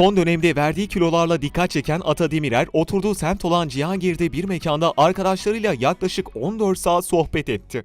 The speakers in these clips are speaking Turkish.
Son dönemde verdiği kilolarla dikkat çeken Ata Demirer, oturduğu semt olan Cihangir'de bir mekanda arkadaşlarıyla yaklaşık 14 saat sohbet etti.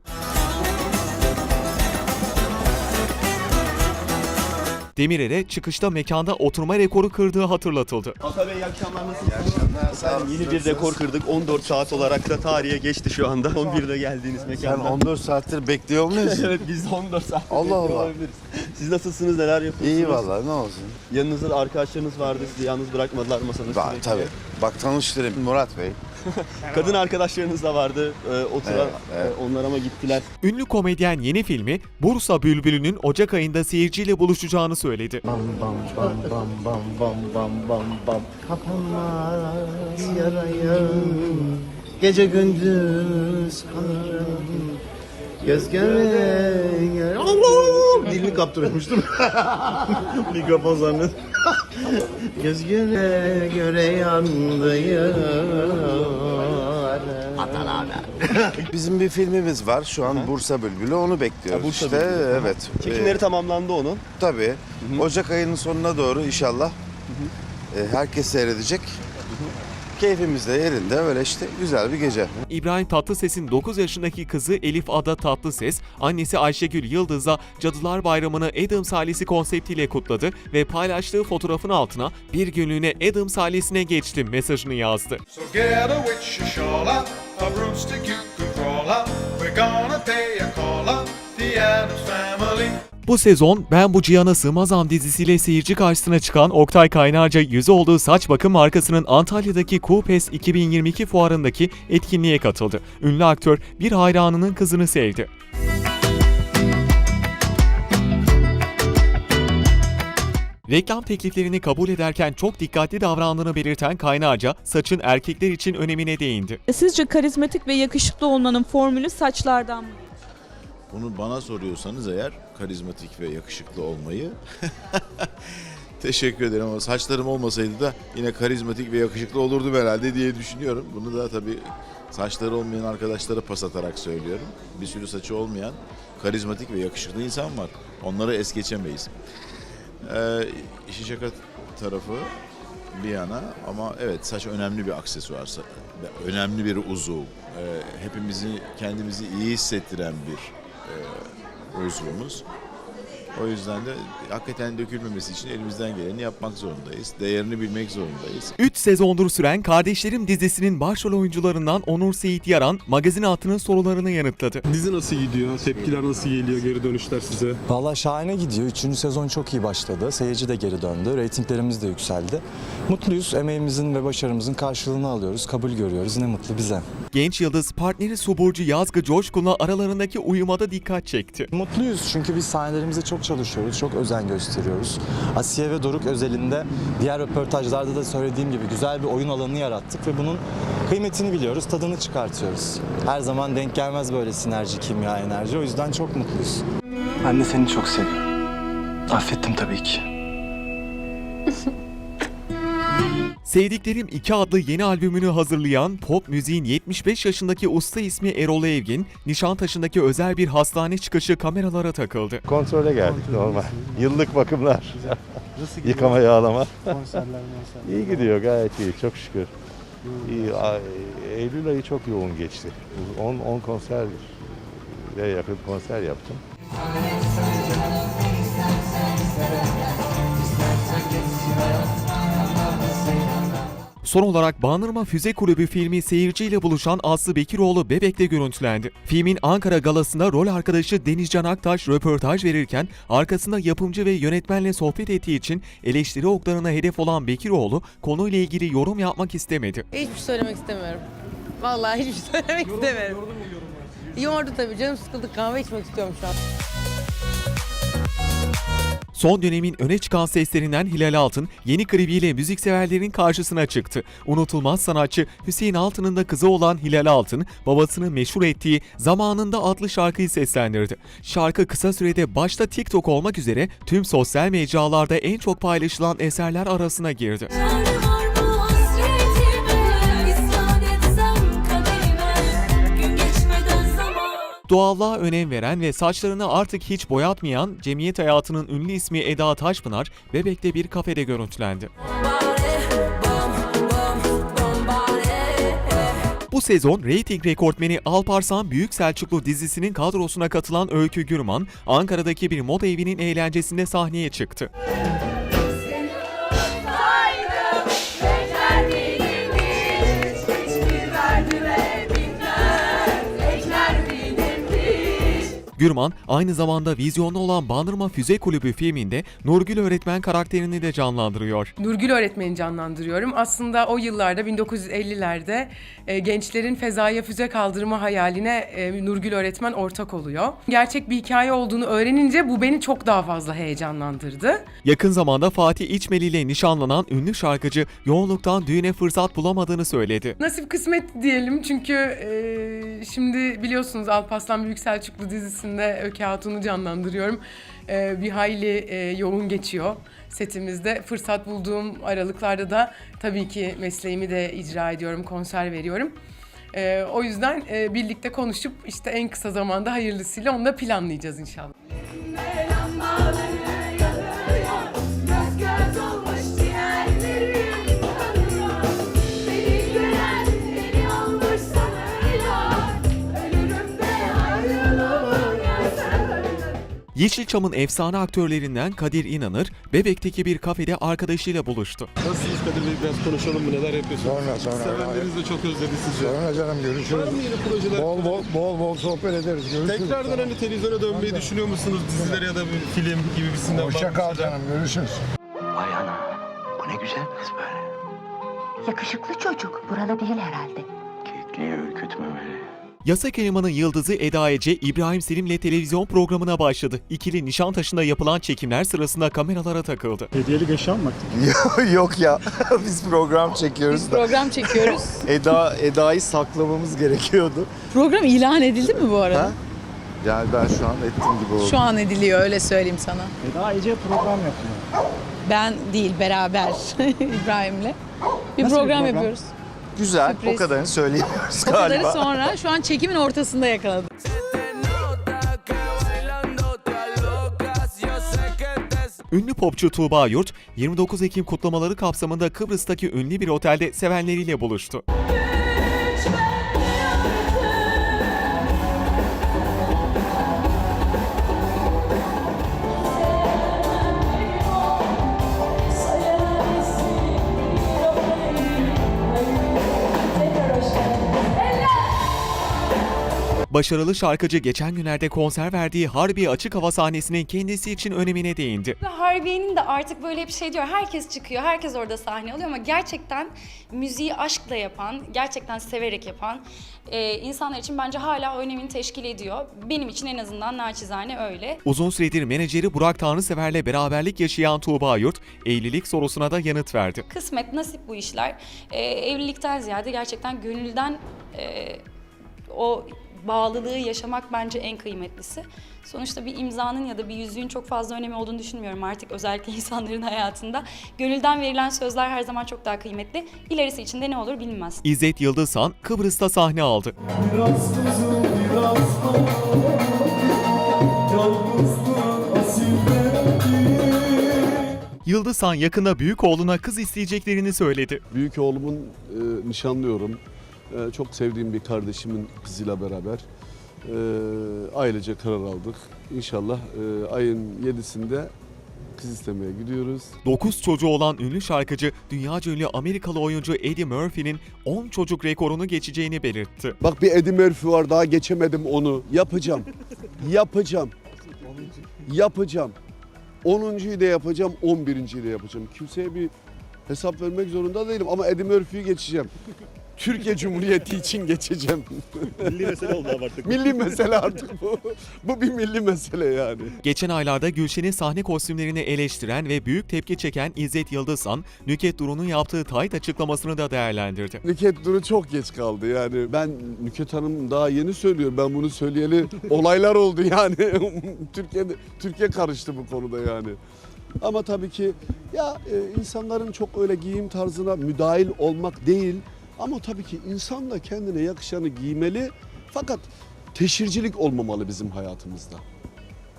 Demirer'e çıkışta mekanda oturma rekoru kırdığı hatırlatıldı. Ata Bey iyi akşamlar nasılsınız? Efendim, yeni bir rekor kırdık. 14 saat olarak da tarihe geçti şu anda. 11'de geldiğiniz Sen mekanda. 14 saattir bekliyor olmuyorsun. evet biz de 14 saat Allah Allah. olabiliriz. Siz nasılsınız? Neler yapıyorsunuz? İyi vallahi ne olsun. Yanınızda da arkadaşlarınız vardı. Sizi yalnız bırakmadılar. Bak, sürekli. tabii. Bak tanıştırayım Murat Bey. Kadın arkadaşlarınız da vardı. Ee, oturan. Evet, evet. Ee, onlar ama gittiler. Ünlü komedyen yeni filmi Bursa Bülbülü'nün Ocak ayında seyirciyle buluşacağını söyledi. Bam bam bam bam bam bam bam bam bam Kapanmaz yarayım Gece gündüz kanarım Göz göre göre Allah! Dilini kaptırmıştım Mikrofon zannet Göz göre göre yandı Bizim bir filmimiz var şu an Bursa Bülbülü onu bekliyoruz Ha, Bursa işte. Bülbülü. Evet. Çekimleri Ee, tamamlandı onun. tabii. Ocak ayının sonuna doğru inşallah e, herkes seyredecek. Keyfimiz de yerinde öyle işte güzel bir gece. İbrahim Tatlıses'in 9 yaşındaki kızı Elif Ada Tatlıses, annesi Ayşegül Yıldız'la Cadılar Bayramı'nı Adams ailesi konseptiyle kutladı ve paylaştığı fotoğrafın altına bir günlüğüne Adams ailesine geçtim mesajını yazdı. So get a witch, a shawl up, a broomstick you can crawl up. We're gonna pay a call up, the Addams Family. Bu sezon Ben Bu Cihana Sığmazam dizisiyle seyirci karşısına çıkan Oktay Kaynarca yüzü olduğu saç bakım markasının Antalya'daki Coopes 2022 fuarındaki etkinliğe katıldı. Ünlü aktör bir hayranının kızını sevdi. Reklam tekliflerini kabul ederken çok dikkatli davrandığını belirten Kaynarca, saçın erkekler için önemine değindi. Sizce karizmatik ve yakışıklı olmanın formülü saçlardan mı? Bunu bana soruyorsanız eğer karizmatik ve yakışıklı olmayı teşekkür ederim ama saçlarım olmasaydı da yine karizmatik ve yakışıklı olurdum herhalde diye düşünüyorum. Bunu da tabii saçları olmayan arkadaşlara pas atarak söylüyorum. Bir sürü saçı olmayan karizmatik ve yakışıklı insan var. Onları es geçemeyiz. Ee, işin şaka tarafı bir yana ama evet saç önemli bir aksesuar, önemli bir uzuv. Ee, hepimizi kendimizi iyi hissettiren bir e, resumos O yüzden de hakikaten dökülmemesi için elimizden geleni yapmak zorundayız. Değerini bilmek zorundayız. 3 sezondur süren Kardeşlerim dizisinin başrol oyuncularından Onur Seyit Yaran, magazin altının sorularını yanıtladı. Dizi nasıl gidiyor? Tepkiler nasıl geliyor? Geri dönüşler size? Valla şahane gidiyor. Üçüncü sezon çok iyi başladı. Seyirci de geri döndü. Reytinglerimiz de yükseldi. Mutluyuz. Emeğimizin ve başarımızın karşılığını alıyoruz. Kabul görüyoruz. Ne mutlu bize. Genç yıldız partneri Suburcu Yazgı Coşkun'la aralarındaki uyumada dikkat çekti. Mutluyuz çünkü biz sahnelerimizde çok çalışıyoruz. Çok özen gösteriyoruz. Asiye ve Doruk özelinde diğer röportajlarda da söylediğim gibi güzel bir oyun alanı yarattık ve bunun kıymetini biliyoruz. Tadını çıkartıyoruz. Her zaman denk gelmez böyle sinerji, kimya, enerji. O yüzden çok mutluyuz. Ben de seni çok seviyorum. Affettim tabii ki. Sevdiklerim 2 adlı yeni albümünü hazırlayan pop müziğin 75 yaşındaki usta ismi Erol Evgin, Nişantaşı'ndaki özel bir hastane çıkışı kameralara takıldı. Kontrole geldik normal. Yıllık bakımlar. Yıkama yağlama. iyi gidiyor gayet iyi çok şükür. İyi. Ay, Eylül ayı çok yoğun geçti. 10 10 konser ve yakın konser yaptım. Son olarak Bandırma Füze Kulübü filmi seyirciyle buluşan Aslı Bekiroğlu Bebek'te görüntülendi. Filmin Ankara galasında rol arkadaşı Denizcan Aktaş röportaj verirken arkasında yapımcı ve yönetmenle sohbet ettiği için eleştiri oklarına hedef olan Bekiroğlu konuyla ilgili yorum yapmak istemedi. Hiçbir şey söylemek istemiyorum. Vallahi hiçbir şey söylemek istemiyorum. Yordu tabii canım sıkıldı kahve içmek istiyorum şu an. Son dönemin öne çıkan seslerinden Hilal Altın yeni klibiyle müzikseverlerin karşısına çıktı. Unutulmaz sanatçı Hüseyin Altın'ın da kızı olan Hilal Altın, babasını meşhur ettiği Zamanında adlı şarkıyı seslendirdi. Şarkı kısa sürede başta TikTok olmak üzere tüm sosyal mecralarda en çok paylaşılan eserler arasına girdi. Doğallığa önem veren ve saçlarını artık hiç boyatmayan cemiyet hayatının ünlü ismi Eda Taşpınar, Bebek'te bir kafede görüntülendi. Bu sezon reyting rekortmeni Alparslan Büyük Selçuklu dizisinin kadrosuna katılan Öykü Gürman, Ankara'daki bir moda evinin eğlencesinde sahneye çıktı. Gürman aynı zamanda vizyonda olan Bandırma Füze Kulübü filminde Nurgül öğretmen karakterini de canlandırıyor. Nurgül öğretmeni canlandırıyorum. Aslında o yıllarda 1950'lerde e, gençlerin fezaya füze kaldırma hayaline e, Nurgül öğretmen ortak oluyor. Gerçek bir hikaye olduğunu öğrenince bu beni çok daha fazla heyecanlandırdı. Yakın zamanda Fatih İçmeli ile nişanlanan ünlü şarkıcı yoğunluktan düğüne fırsat bulamadığını söyledi. Nasip kısmet diyelim çünkü e, şimdi biliyorsunuz Alparslan Büyük Selçuklu dizisinde Öke Hatun'u canlandırıyorum. E, bir hayli e, yoğun geçiyor setimizde. Fırsat bulduğum aralıklarda da tabii ki mesleğimi de icra ediyorum, konser veriyorum. E, o yüzden e, birlikte konuşup işte en kısa zamanda hayırlısıyla onu da planlayacağız inşallah. Yeşilçam'ın efsane aktörlerinden Kadir İnanır, Bebek'teki bir kafede arkadaşıyla buluştu. Nasılsınız Kadir Bey? Biraz konuşalım mı? Neler yapıyorsunuz? Sonra, sonra. Sevenleriniz de çok özledi sizi. Sonra canım görüşürüz. Var mı yeni projeler? Bol bol bol bol sohbet ederiz. Görüşürüz. Tekrardan hani televizyona dönmeyi düşünüyor musunuz? Diziler ya da bir film gibisinden. Hoşça kal canım. Görüşürüz. Vay ana. Bu ne güzel kız böyle. Yakışıklı çocuk. Buralı değil herhalde. Kekliği ürkütmemeli. Yasak Elman'ın yıldızı Eda Ece, İbrahim Selim'le televizyon programına başladı. İkili Nişantaşı'nda yapılan çekimler sırasında kameralara takıldı. Hediyelik eşya mı Yok ya. Biz program çekiyoruz da. Program çekiyoruz. Eda Eda'yı saklamamız gerekiyordu. Program ilan edildi mi bu arada? Ha? Yani ben şu an ettim gibi oldu. Şu an ediliyor öyle söyleyeyim sana. Eda Ece program yapıyor. Ben değil beraber İbrahim'le. Bir program, yapıyoruz. Güzel. Sürpriz. O kadarını söyleyemiyoruz O kadarı galiba. sonra şu an çekimin ortasında yakaladım. Ünlü popçu Tuğba Yurt, 29 Ekim kutlamaları kapsamında Kıbrıs'taki ünlü bir otelde sevenleriyle buluştu. Başarılı şarkıcı geçen günlerde konser verdiği Harbi Açık Hava sahnesinin kendisi için önemine değindi. Harbiye'nin de artık böyle bir şey diyor. Herkes çıkıyor, herkes orada sahne alıyor ama gerçekten müziği aşkla yapan, gerçekten severek yapan e, insanlar için bence hala önemini teşkil ediyor. Benim için en azından naçizane öyle. Uzun süredir menajeri Burak Tanrısever'le beraberlik yaşayan Tuğba Yurt, evlilik sorusuna da yanıt verdi. Kısmet, nasip bu işler. E, evlilikten ziyade gerçekten gönülden e, o bağlılığı yaşamak bence en kıymetlisi. Sonuçta bir imzanın ya da bir yüzüğün çok fazla önemi olduğunu düşünmüyorum artık özellikle insanların hayatında. Gönülden verilen sözler her zaman çok daha kıymetli. İlerisi için de ne olur bilinmez. İzzet Yıldızhan, Kıbrıs'ta sahne aldı. Yıldızhan yakında büyük oğluna kız isteyeceklerini söyledi. Büyük oğlumun e, nişanlıyorum. E, çok sevdiğim bir kardeşimin kızıyla beraber e, ailece karar aldık. İnşallah e, ayın 7'sinde kız istemeye gidiyoruz. 9 çocuğu olan ünlü şarkıcı, dünyaca ünlü Amerikalı oyuncu Eddie Murphy'nin 10 çocuk rekorunu geçeceğini belirtti. Bak bir Eddie Murphy var daha geçemedim onu. Yapacağım. yapacağım. Yapacağım. 10.'yu da yapacağım, 11.'yi de yapacağım. Kimseye bir hesap vermek zorunda değilim ama Eddie Murphy'yi geçeceğim. Türkiye Cumhuriyeti için geçeceğim. Milli mesele oldu artık. milli mesele artık bu. Bu bir milli mesele yani. Geçen aylarda Gülşen'in sahne kostümlerini eleştiren ve büyük tepki çeken İzzet Yıldızhan, Nüket Duru'nun yaptığı tayt açıklamasını da değerlendirdi. Nüket Duru çok geç kaldı yani. Ben Nüket Hanım daha yeni söylüyor. Ben bunu söyleyeli olaylar oldu yani. Türkiye'de Türkiye karıştı bu konuda yani. Ama tabii ki ya e, insanların çok öyle giyim tarzına müdahil olmak değil ama tabii ki insan da kendine yakışanı giymeli. Fakat Teşhircilik olmamalı bizim hayatımızda.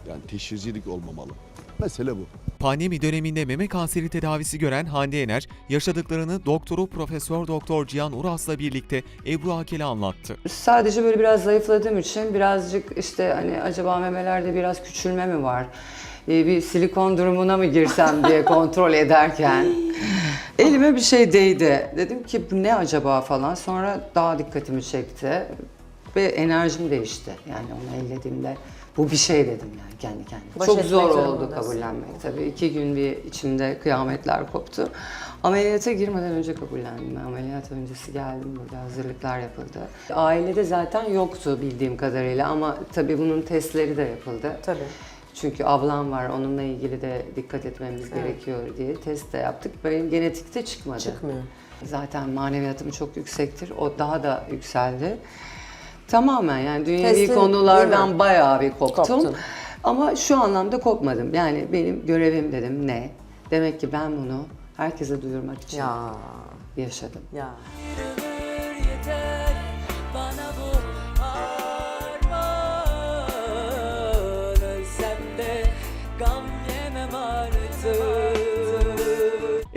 Yani teşhircilik olmamalı. Mesele bu. Pandemi döneminde meme kanseri tedavisi gören Hande Yener, yaşadıklarını doktoru Profesör Doktor Cihan Uras'la birlikte Ebru Akel'e anlattı. Sadece böyle biraz zayıfladığım için birazcık işte hani acaba memelerde biraz küçülme mi var? Ee, Bir silikon durumuna mı girsem diye kontrol ederken elime bir şey değdi. Dedim ki bu ne acaba falan. Sonra daha dikkatimi çekti ve enerjim değişti. Yani onu ellediğimde bu bir şey dedim yani kendi kendime. Baş Çok etmek zor oldu zorundasın. kabullenmek tabii. iki gün bir içimde kıyametler koptu. Ameliyata girmeden önce kabullendim. Ameliyat öncesi geldim burada hazırlıklar yapıldı. Ailede zaten yoktu bildiğim kadarıyla ama tabii bunun testleri de yapıldı. Tabii. Çünkü ablam var onunla ilgili de dikkat etmemiz gerekiyor diye test de yaptık. Benim genetikte çıkmadı. Çıkmıyor. Zaten maneviyatım çok yüksektir. O daha da yükseldi. Tamamen yani dünyevi konulardan bayağı bir koptum. Koptun. Ama şu anlamda kopmadım. Yani benim görevim dedim ne? Demek ki ben bunu herkese duyurmak için Ya. yaşadım. Ya.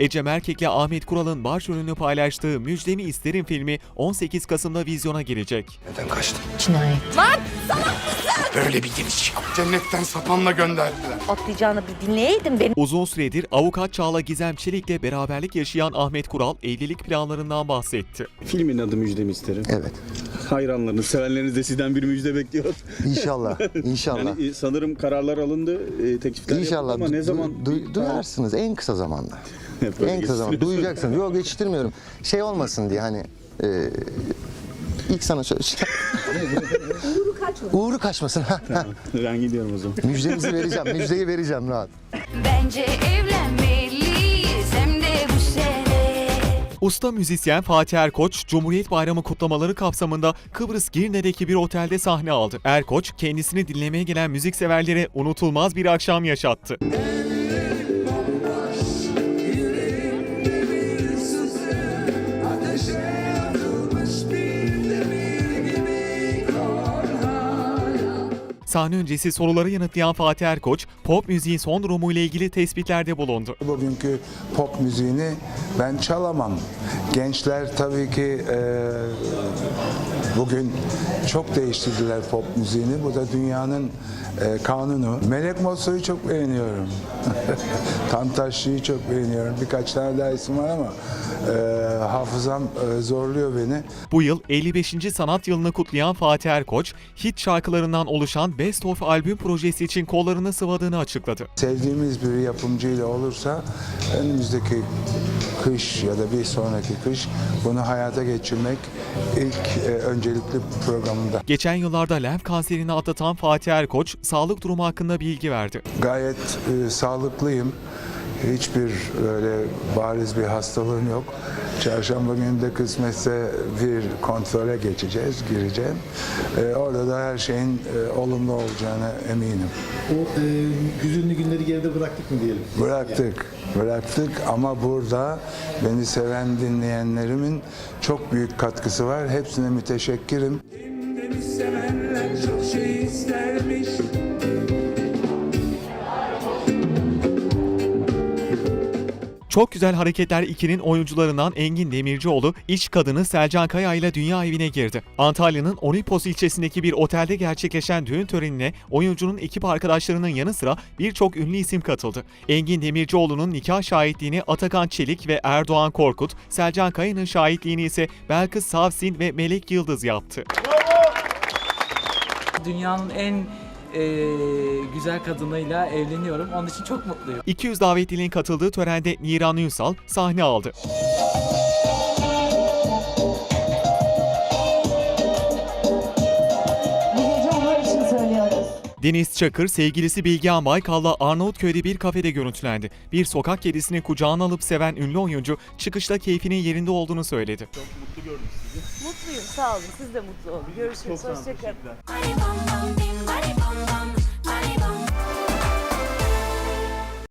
Ecem Erkek'le Ahmet Kural'ın başrolünü paylaştığı Müjdemi İsterim filmi 18 Kasım'da vizyona girecek. Neden kaçtın? Cinayet. Böyle bir giriş yok. Cennetten sapanla gönderdiler. Atlayacağını bir dinleyeydin beni. Uzun süredir avukat Çağla Gizem Çelik'le beraberlik yaşayan Ahmet Kural evlilik planlarından bahsetti. Filmin adı Müjdemi isterim. Evet. Hayranlarınız, sevenleriniz de sizden bir müjde bekliyor. İnşallah. İnşallah. Yani sanırım kararlar alındı, e, teklifler İnşallah. yapıldı ama ne Du- zaman? du- duyarsınız en kısa zamanda. En kısa geçiştiriyorsun. Duyacaksınız. Yok geçiştirmiyorum. Şey olmasın diye hani e, ilk sana söyle. Uğru kaçmasın. Uğru kaçmasın. Ha, ha. Ben gidiyorum o zaman. Müjdemizi vereceğim. Müjdeyi vereceğim rahat. Bence evlenmeliyiz hem de bu sene. Usta müzisyen Fatih Erkoç, Cumhuriyet Bayramı kutlamaları kapsamında Kıbrıs Girne'deki bir otelde sahne aldı. Erkoç, kendisini dinlemeye gelen müzikseverlere unutulmaz bir akşam yaşattı. Sahne öncesi soruları yanıtlayan Fatih Erkoç, pop müziğin son durumu ile ilgili tespitlerde bulundu. Bugünkü pop müziğini ben çalamam. Gençler tabii ki e, bugün çok değiştirdiler pop müziğini. Bu da dünyanın e, kanunu. Melek Mosso'yu çok beğeniyorum. Tantaşçı'yı çok beğeniyorum. Birkaç tane daha isim var ama e, hafızam e, zorluyor beni. Bu yıl 55. sanat yılını kutlayan Fatih Erkoç, hit şarkılarından oluşan Best of albüm projesi için kollarını sıvadığını açıkladı. Sevdiğimiz bir yapımcıyla olursa önümüzdeki kış ya da bir sonraki kış bunu hayata geçirmek ilk e, öncelikli programında. Geçen yıllarda lenf kanserini atlatan Fatih Erkoç, sağlık durumu hakkında bilgi verdi. Gayet e, sağlıklıyım. Hiçbir öyle bariz bir hastalığım yok. Çarşamba günü de kısmetse bir kontrole geçeceğiz, gireceğim. E, orada da her şeyin e, olumlu olacağına eminim. O hüzünlü günleri geride bıraktık mı diyelim? Bıraktık, bıraktık ama burada beni seven dinleyenlerimin çok büyük katkısı var. Hepsine müteşekkirim. Çok Güzel Hareketler 2'nin oyuncularından Engin Demircioğlu, iş kadını Selcan Kaya ile dünya evine girdi. Antalya'nın Olimpos ilçesindeki bir otelde gerçekleşen düğün törenine oyuncunun ekip arkadaşlarının yanı sıra birçok ünlü isim katıldı. Engin Demircioğlu'nun nikah şahitliğini Atakan Çelik ve Erdoğan Korkut, Selcan Kaya'nın şahitliğini ise Belkıs Savsin ve Melek Yıldız yaptı. Dünyanın en güzel kadınıyla evleniyorum. Onun için çok mutluyum. 200 davetlinin katıldığı törende Niran Ünsal sahne aldı. Deniz Çakır, sevgilisi Bilgehan Baykal'la Arnavutköy'de bir kafede görüntülendi. Bir sokak kedisini kucağına alıp seven ünlü oyuncu çıkışta keyfinin yerinde olduğunu söyledi. Mutluyum sağ olun. Siz de mutlu olun. Görüşürüz. Hoşçakalın.